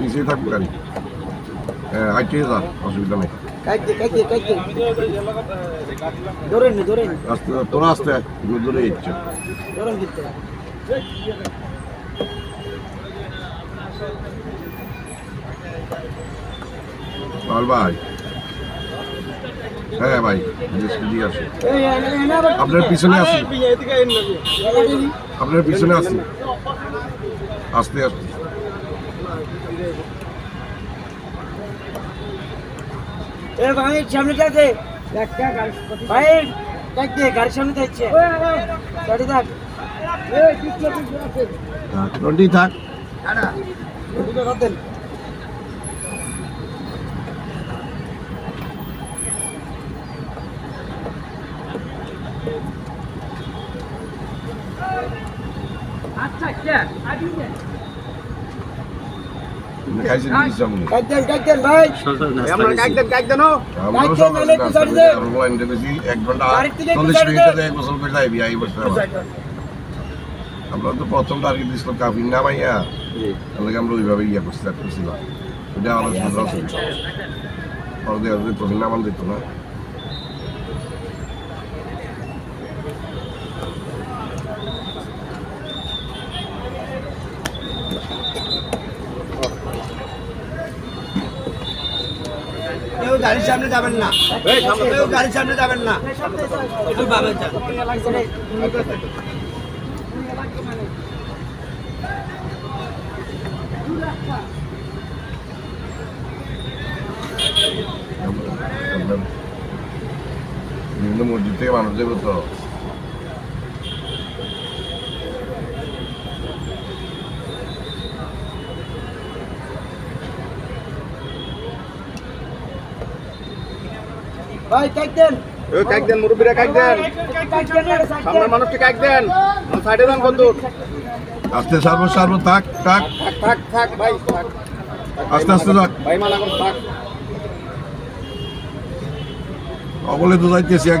পিছিয়ে থাকব গাড়ি হ্যাঁ আইটি যা অসুবিধা নেই আস্তে তোরা আস্তে দূরে ইচ্ছে ভাই হ্যাঁ ভাই এনে আবার আপনার পিছনে লাগবে আপনার পিছনে আছি আস্তে আস্তে এ ভাই সামনে যাচ্ছে একটা গাড়ি ভাই কাইতে গাড়ির সামনে যাচ্ছে গাড়ি দেখ। আছে টোয়েন্টি থাক। দেন আচ্ছা কে? খাইছেন কি ভাই আমরা দে। বেশি ঘণ্টা মিনিটে দে। এক বছর করে যাইবি আমরা তো প্রথম টার্গেট তাহলে আমরা ওইভাবে ইয়ে করছি start করছিলাম ছিল পরে দেখা প্রথম নাম দিত না কেউ গাড়ির সামনে যাবেন না কেউ গাড়ির সামনে যাবেন না একটু বামে যান বিভিন্ন মসজিদ থেকে মানুষ যাবে তো ভাই মুরব্বীরা সামনের মানুষকে সাইডে আস্তে সারবো সারবো থাক থাক। থাক থাক থাক ভাই থাক। আস্তে আস্তে থাক ভাই মানা থাক। অবলে তো যাইতেছি এক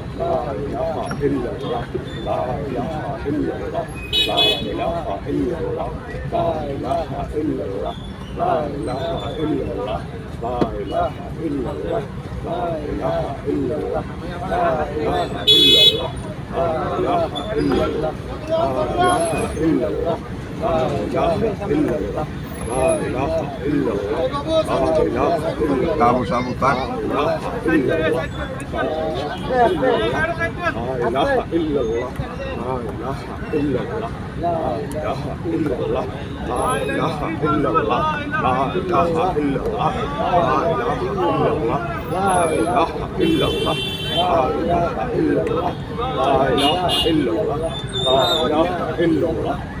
সারবো সারবো থাক মানুষের আল্লাহ আলহামদুলিল্লাহ মানুষের ফুল দেন মাত্র আমরা লাল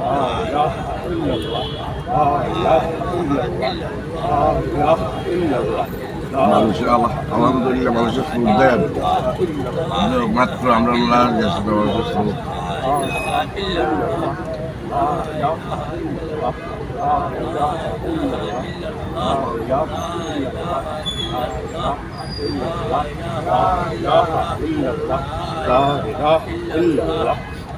لا إلا الله لا إلا الله لا إلا الله মানুষের আল্লাহ আলহামদুলিল্লাহ মানুষের ফুল দেন মাত্র আমরা না গেছি মানুষের ফুল لا إله إلا الله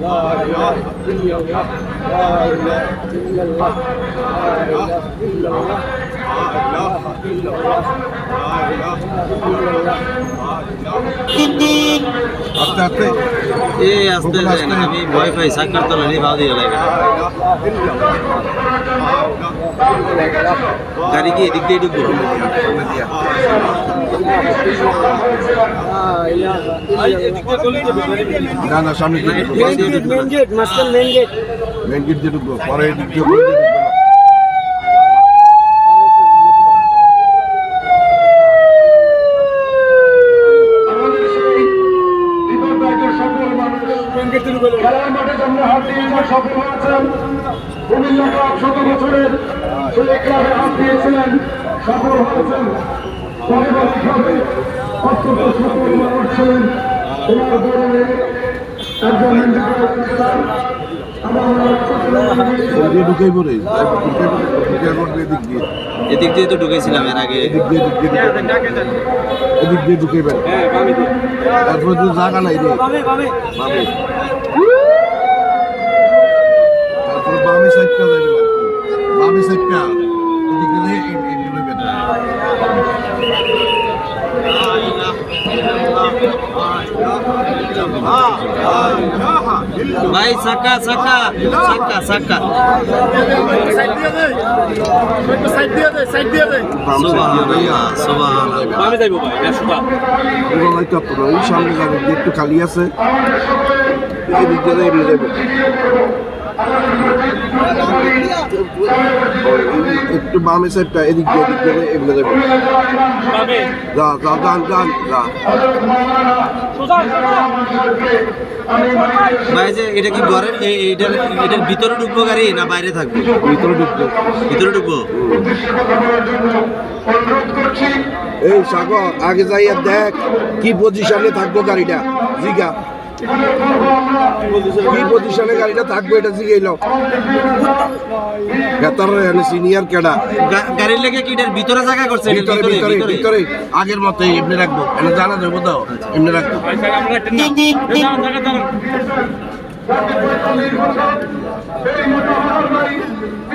لا إله إلا الله لا إله إلا الله لا إله আস্তে আস্তে এই আসতে দেন আমি ভয় পাই সাক্ষাৎ তো ভাও দিয়ে গাড়ি কি এদিক দিয়ে ঢুকবো? না না সামনে main gate main gate master main gate main gate দিয়ে ঢুকবো পরে এদিক দিয়ে ওদিক দিয়ে ঢুকবো না। খেলার মাঠে সামনে হাত দিয়ে এবার সফল হয়েছেন কুমিল্লা ক্লাব শত বছরের সেই ক্লাবে হাত দিয়েছিলেন সফল হয়েছেন। পারিবারিকভাবে অত্যন্ত সফল মানুষ ছিলেন তোমার ধরনের একজন এদিক দিয়ে। তো ঢুকেছিলাম এর আগে। এদিক দিয়ে এদিক দিয়ে এদিক দিয়ে ঢুকে বের তারপরে তো জায়গা নাই রে। বামে তারপরে বামে সাইডটা যাবে বামে সাইডটা এদিক গেলে এদিক লইবে না। ভাই সাকা সাকা সাকা সাকা। সুবহানাল্লাহ সুবহানাল্লাহ পুরো লাইটটা পুরো এই সামনে যাবে একটু খালি আছে। এদিক গেলে এমনি যাবে একটু বামে সাইডটা এদিক দিয়ে এদিক গেলে এমনি যাবে যা যা যান যান যা। ভাই যে এটা কি ঘরের? এইটার এটার ভিতরে ঢুকবো গাড়ি না বাইরে থাকবে? ভিতরে ঢুকবো। ভিতরে ঢুকবো? এই সাগর আগে যাইয়া দেখ কি পজিশনে থাকব গাড়িটা। জিগা। কি পজিশনে গাড়িটা থাকব এটা জিগাইল বেতার সিনিয়র কেডা? গাড়ির লেগে কি ভিতরে জায়গা করছে ভিতরে ভিতরে ভিতরে ভিতরে? আগের মতো এমনি রাখব। এনে জানা যাব তো এমনি রাখব।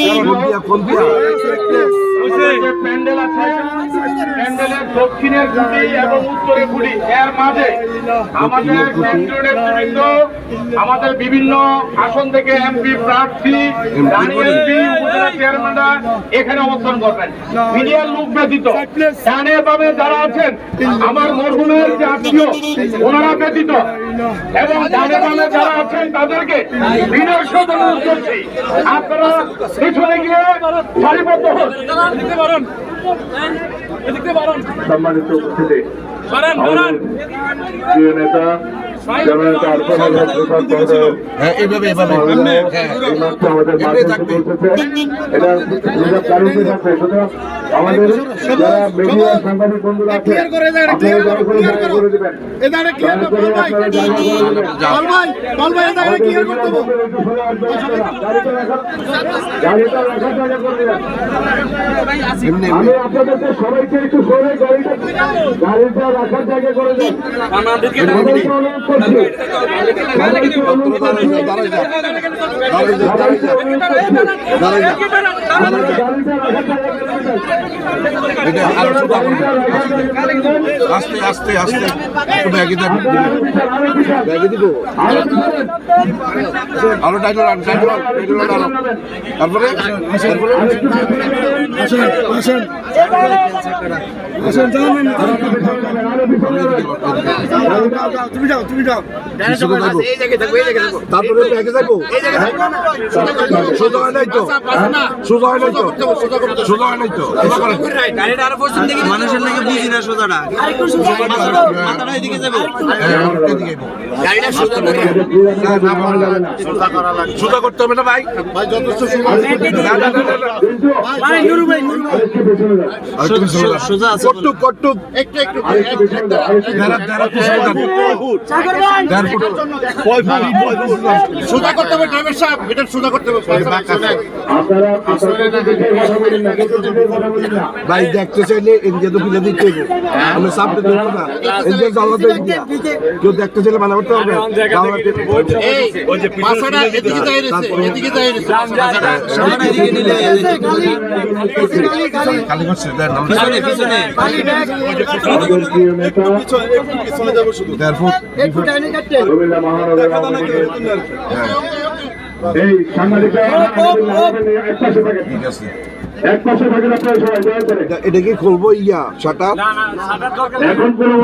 কোন দিয়া কোন দিয়া আমাদের বিভিন্ন আসন থেকে এমপি প্রার্থী এখানে অবস্থান করবেন। মিডিয়ার লোক ব্যতীত। যারা আছেন, আমার মরহুমের যে আত্মীয়, ওনারা ব্যতীত। এবং ডানে বামে যারা আছেন, তাদেরকে করছি। আপনারা পিছনে গিয়ে সারিবদ্ধ হন। সম্মানিত উপস্থিতি। প্রিয় নেতা হ্যাঁ এইভাবে এইভাবে। হ্যাঁ আমাদের যারা মিডিয়া সাংবাদিক বন্ধুরা আছে আমি আপনাদেরকে সবাইকে একটু সরে গাড়িটা গাড়িটা রাখার জায়গা করে দেন আস্তে আস্তে আস্তে ব্যাগে ব্যাগে দিব আরও টাইটল আন টাইটল টাইটল। তারপরে তারপরে তুমি যাও তুমি যাও যাইবো। তারপরে ব্যাগে যাইবো সোজা হয় নাই তো সোজা হয় নাই তো সোজা হয় নাই তো মানুষের লাগে বুঝি না সোজাটা মাথাটা এদিকে যাব হ্যাঁ। সোজা করতে হবে না ভাই ভাই যথেষ্ট সোজা যান আর একটু যান। সোজা করতে হবে ড্রাইভার সাহেব এটা সোজা করতে হবে। ভাই দেখতে চাইলে ইন্ডিয়া তো ফিলে দিতে হবে। আমি সামনে দেখব না। ইন্ডিয়া জ্বালা তো ইন্ডিয়া কেউ দেখতে চাইলে মানা করতে হবে। খালি করছে পিছনে পিছনে হ্যাঁ। এই সাংবাদিকরা এটা কি খুলবো ইয়া শাটার? এখন কোনো